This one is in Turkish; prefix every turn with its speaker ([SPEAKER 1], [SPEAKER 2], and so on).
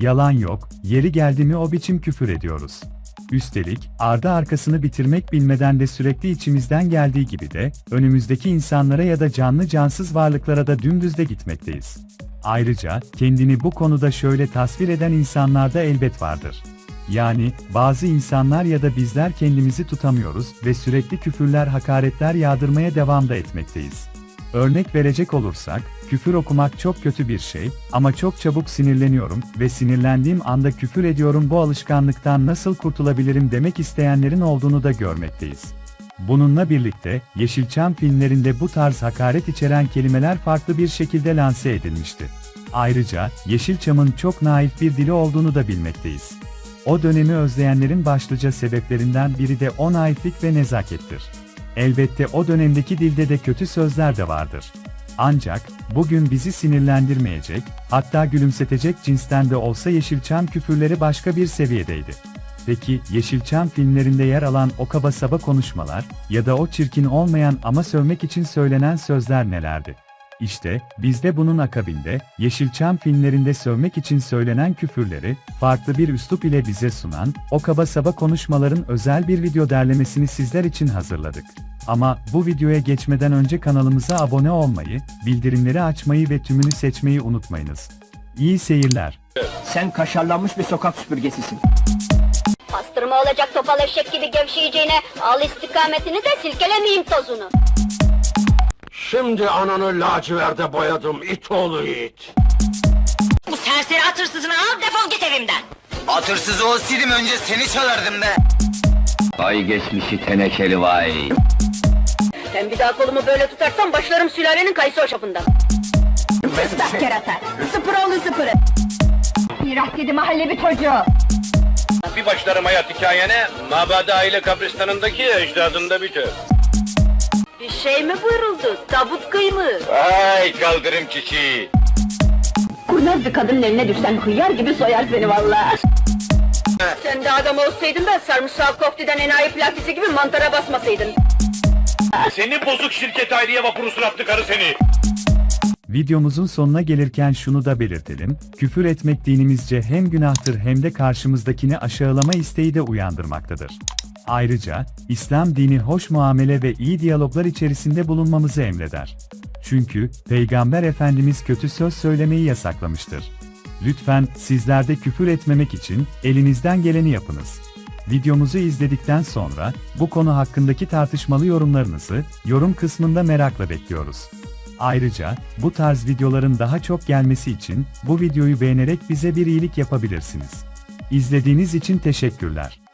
[SPEAKER 1] Yalan yok, yeri geldi mi o biçim küfür ediyoruz. Üstelik, ardı arkasını bitirmek bilmeden de sürekli içimizden geldiği gibi de, önümüzdeki insanlara ya da canlı cansız varlıklara da dümdüz de gitmekteyiz. Ayrıca, kendini bu konuda şöyle tasvir eden insanlar da elbet vardır. Yani, bazı insanlar ya da bizler kendimizi tutamıyoruz ve sürekli küfürler hakaretler yağdırmaya devam da etmekteyiz. Örnek verecek olursak, küfür okumak çok kötü bir şey ama çok çabuk sinirleniyorum ve sinirlendiğim anda küfür ediyorum bu alışkanlıktan nasıl kurtulabilirim demek isteyenlerin olduğunu da görmekteyiz. Bununla birlikte, Yeşilçam filmlerinde bu tarz hakaret içeren kelimeler farklı bir şekilde lanse edilmişti. Ayrıca, Yeşilçam'ın çok naif bir dili olduğunu da bilmekteyiz. O dönemi özleyenlerin başlıca sebeplerinden biri de o naiflik ve nezakettir. Elbette o dönemdeki dilde de kötü sözler de vardır. Ancak, bugün bizi sinirlendirmeyecek, hatta gülümsetecek cinsten de olsa Yeşilçam küfürleri başka bir seviyedeydi. Peki, Yeşilçam filmlerinde yer alan o kaba saba konuşmalar ya da o çirkin olmayan ama sövmek için söylenen sözler nelerdi? İşte, biz de bunun akabinde, Yeşilçam filmlerinde sövmek için söylenen küfürleri, farklı bir üslup ile bize sunan, o kaba saba konuşmaların özel bir video derlemesini sizler için hazırladık. Ama bu videoya geçmeden önce kanalımıza abone olmayı, bildirimleri açmayı ve tümünü seçmeyi unutmayınız. İyi seyirler.
[SPEAKER 2] Sen kaşarlanmış bir sokak süpürgesisin.
[SPEAKER 3] Pastırma olacak topal eşek gibi gevşeyeceğine al istikametini de silkelemeyeyim tozunu.
[SPEAKER 4] Şimdi ananı laciverde boyadım it oğlu it.
[SPEAKER 5] Bu serseri at hırsızını al defol git evimden.
[SPEAKER 6] Atırsız olsaydım önce seni çalardım be.
[SPEAKER 7] Vay geçmişi tenekeli vay.
[SPEAKER 3] Sen bir daha kolumu böyle tutarsan başlarım sülalenin kayısı hoşafından.
[SPEAKER 5] Kerata. Sıpıroğlu sıpırı. Mirak dedi mahalle bir çocuğu.
[SPEAKER 4] Bir başlarım hayat hikayene, Mabada aile kabristanındaki ecdadında biter.
[SPEAKER 3] Bir şey mi buyuruldu? Tabut kıymı.
[SPEAKER 4] Vay kaldırım çiçeği.
[SPEAKER 3] Kurnaz bir kadının eline düşsen hıyar gibi soyar seni vallahi. Sen de adam olsaydın da sarımsağı koftiden enayi plakisi gibi mantara basmasaydın.
[SPEAKER 4] Seni bozuk şirket ayrıya vapuru suratlı karı seni.
[SPEAKER 1] Videomuzun sonuna gelirken şunu da belirtelim, küfür etmek dinimizce hem günahtır hem de karşımızdakini aşağılama isteği de uyandırmaktadır. Ayrıca, İslam dini hoş muamele ve iyi diyaloglar içerisinde bulunmamızı emreder. Çünkü, Peygamber Efendimiz kötü söz söylemeyi yasaklamıştır. Lütfen, sizler de küfür etmemek için, elinizden geleni yapınız. Videomuzu izledikten sonra, bu konu hakkındaki tartışmalı yorumlarınızı, yorum kısmında merakla bekliyoruz. Ayrıca, bu tarz videoların daha çok gelmesi için, bu videoyu beğenerek bize bir iyilik yapabilirsiniz. İzlediğiniz için teşekkürler.